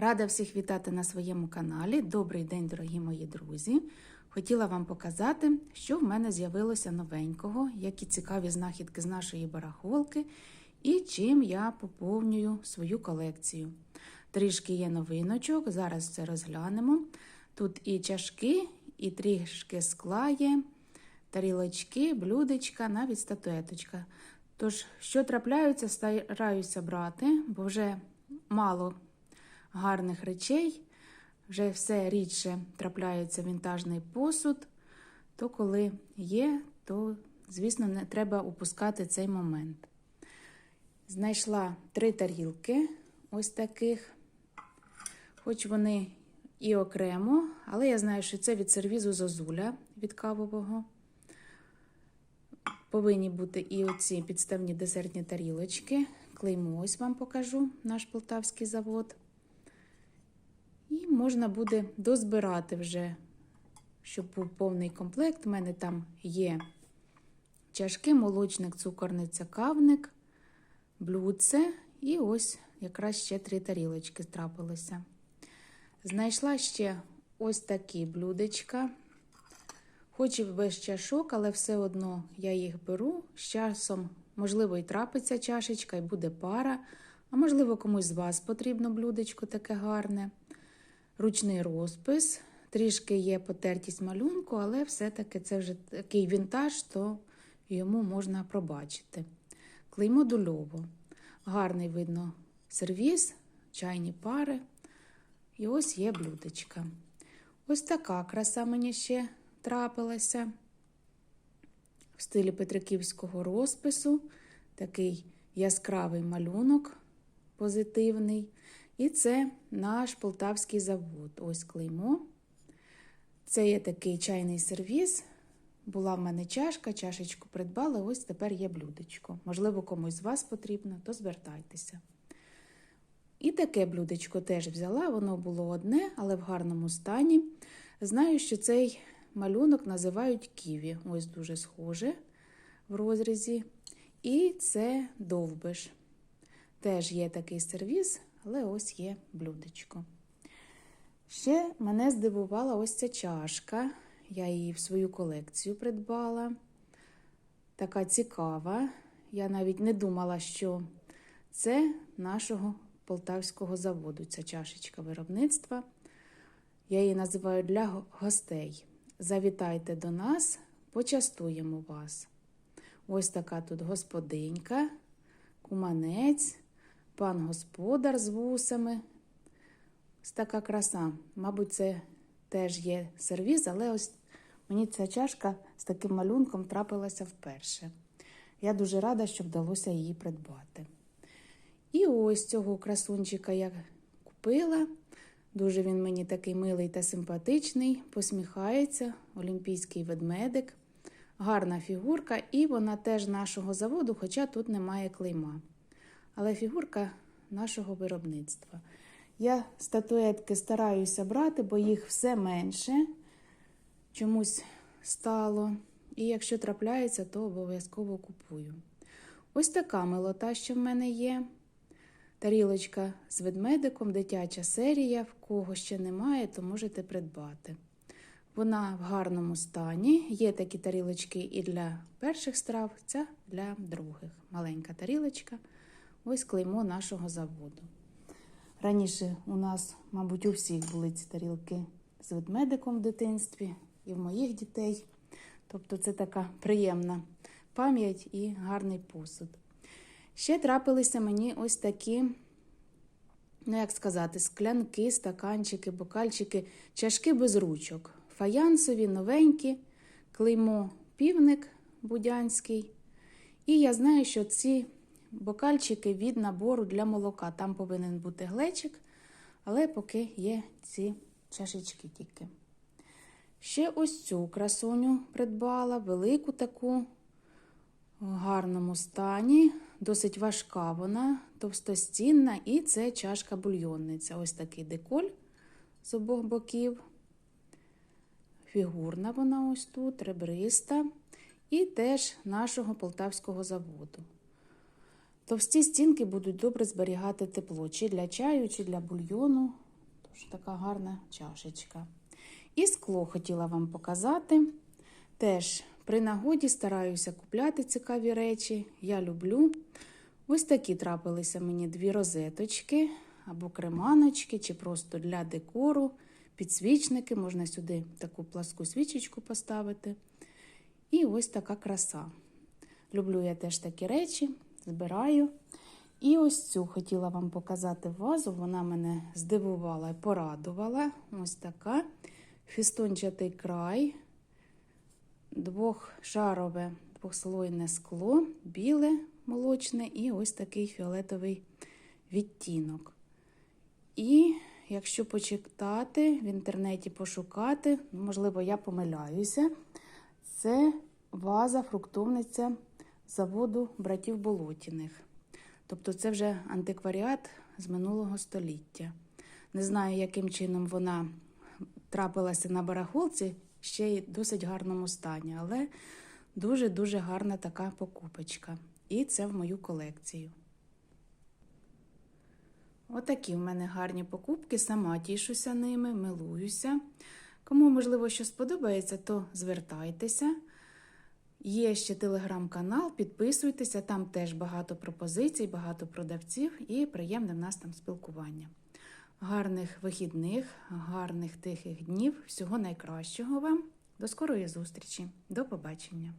Рада всіх вітати на своєму каналі. Добрий день, дорогі мої друзі! Хотіла вам показати, що в мене з'явилося новенького, які цікаві знахідки з нашої барахолки і чим я поповнюю свою колекцію. Трішки є новиночок, зараз це розглянемо. Тут і чашки, і трішки скла є, тарілочки, блюдечка, навіть статуеточка. Тож, що трапляються, стараюся брати, бо вже мало гарних речей, вже все рідше трапляється вінтажний посуд, то коли є, то, звісно, не треба упускати цей момент. Знайшла три тарілки ось таких, хоч вони і окремо, але я знаю, що це від сервізу Зозуля від кавового. Повинні бути і оці підставні десертні тарілочки. Клеймо ось вам покажу наш полтавський завод. І можна буде дозбирати вже, щоб був повний комплект. У мене там є чашки, молочник, цукорниця, кавник, блюдце і ось якраз ще три тарілочки трапилося. Знайшла ще ось такі блюдечка. Хоч і без чашок, але все одно я їх беру. З часом, можливо, і трапиться чашечка, і буде пара. А можливо, комусь з вас потрібно блюдечко таке гарне. Ручний розпис. Трішки є потертість малюнку, але все-таки це вже такий вінтаж, то йому можна пробачити. Клеймо дульово. Гарний видно сервіс, чайні пари. І ось є блюдечка. Ось така краса мені ще трапилася в стилі Петриківського розпису. Такий яскравий малюнок позитивний. І це наш полтавський завод. Ось клеймо. Це є такий чайний сервіс. Була в мене чашка, чашечку придбала, ось тепер є блюдечко. Можливо, комусь з вас потрібно, то звертайтеся. І таке блюдечко теж взяла, воно було одне, але в гарному стані. Знаю, що цей малюнок називають ківі. Ось дуже схоже в розрізі. І це довбиш. Теж є такий сервіс, але ось є блюдечко. Ще мене здивувала ось ця чашка. Я її в свою колекцію придбала. Така цікава. Я навіть не думала, що це нашого полтавського заводу, ця чашечка виробництва. Я її називаю для гостей. Завітайте до нас, почастуємо вас. Ось така тут господинька, куманець, пан господар з вусами. Ось така краса. Мабуть, це теж є сервіз, але ось мені ця чашка з таким малюнком трапилася вперше. Я дуже рада, що вдалося її придбати. І ось цього красунчика я купила. Дуже він мені такий милий та симпатичний, посміхається, олімпійський ведмедик, гарна фігурка, і вона теж нашого заводу, хоча тут немає клейма. Але фігурка нашого виробництва. Я статуетки стараюся брати, бо їх все менше чомусь стало. І якщо трапляється, то обов'язково купую. Ось така милота, що в мене є. Тарілочка з ведмедиком, дитяча серія. В кого ще немає, то можете придбати. Вона в гарному стані. Є такі тарілочки і для перших страв, ця для других. Маленька тарілочка. Ось клеймо нашого заводу. Раніше у нас, мабуть, у всіх були ці тарілки з ведмедиком в дитинстві і в моїх дітей. Тобто це така приємна пам'ять і гарний посуд. Ще трапилися мені ось такі, ну як сказати, склянки, стаканчики, бокальчики, чашки без ручок. Фаянсові, новенькі, клеймо півник будянський. І я знаю, що ці бокальчики від набору для молока. Там повинен бути глечик, але поки є ці чашечки тільки. Ще ось цю красуню придбала, велику таку, в гарному стані, досить важка вона, товстостінна, і це чашка бульйонниця. Ось такий деколь з обох боків. Фігурна вона ось тут, ребриста, і теж нашого полтавського заводу. Товсті стінки будуть добре зберігати тепло, чи для чаю, чи для бульйону. що така гарна чашечка. І скло хотіла вам показати. Теж при нагоді стараюся купляти цікаві речі. Я люблю. Ось такі трапилися мені дві розеточки або креманочки, чи просто для декору, підсвічники. Можна сюди таку пласку свічечку поставити. І ось така краса. Люблю я теж такі речі, збираю. І ось цю хотіла вам показати вазу. Вона мене здивувала і порадувала. Ось така фістончатий край, двохшарове, двохслойне скло, біле молочне і ось такий фіолетовий відтінок. І якщо почитати, в інтернеті пошукати, можливо, я помиляюся, це ваза фруктовниця заводу братів Болотіних. Тобто це вже антикваріат з минулого століття. Не знаю, яким чином вона трапилася на барахолці, ще й в досить гарному стані, але дуже-дуже гарна така покупочка. І це в мою колекцію. Отакі в мене гарні покупки, сама тішуся ними, милуюся. Кому, можливо, що сподобається, то звертайтеся. Є ще телеграм-канал, підписуйтеся, там теж багато пропозицій, багато продавців і приємне в нас там спілкування. Гарних вихідних, гарних тихих днів, всього найкращого вам. До скорої зустрічі, до побачення!